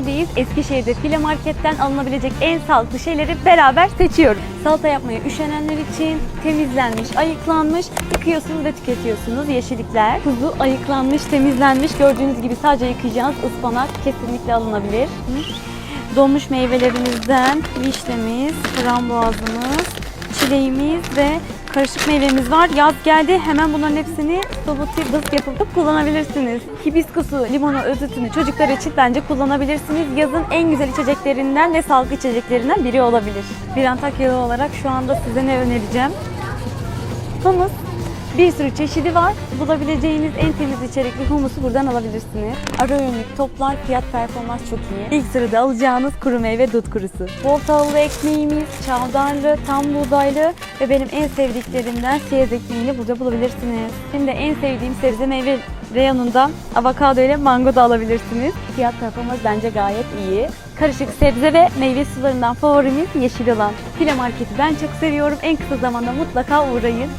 neredeyiz? Eskişehir'de File Market'ten alınabilecek en sağlıklı şeyleri beraber seçiyoruz. Salata yapmaya üşenenler için temizlenmiş, ayıklanmış, yıkıyorsunuz ve tüketiyorsunuz. Yeşillikler, kuzu ayıklanmış, temizlenmiş. Gördüğünüz gibi sadece yıkayacağınız ıspanak kesinlikle alınabilir. Donmuş meyvelerimizden vişnemiz, frambuazımız, çileğimiz ve karışık meyvemiz var. Yaz geldi. Hemen bunların hepsini smoothie bız yapıp kullanabilirsiniz. Hibiskusu, limonu, özütünü çocuklar için bence kullanabilirsiniz. Yazın en güzel içeceklerinden ve sağlıklı içeceklerinden biri olabilir. Bir Antakyalı olarak şu anda size ne önereceğim? Humus. Bir sürü çeşidi var. Bulabileceğiniz en temiz içerikli humusu buradan alabilirsiniz. Ara öğünlük toplar, fiyat performans çok iyi. İlk sırada alacağınız kuru meyve dut kurusu. Bol tahıllı ekmeğimiz, çavdarlı, tam buğdaylı ve benim en sevdiklerimden siyez ekmeğini burada bulabilirsiniz. Şimdi en sevdiğim sebze meyve reyonundan avokado ile mango da alabilirsiniz. Fiyat performans bence gayet iyi. Karışık sebze ve meyve sularından favorimiz yeşil olan. File marketi ben çok seviyorum. En kısa zamanda mutlaka uğrayın.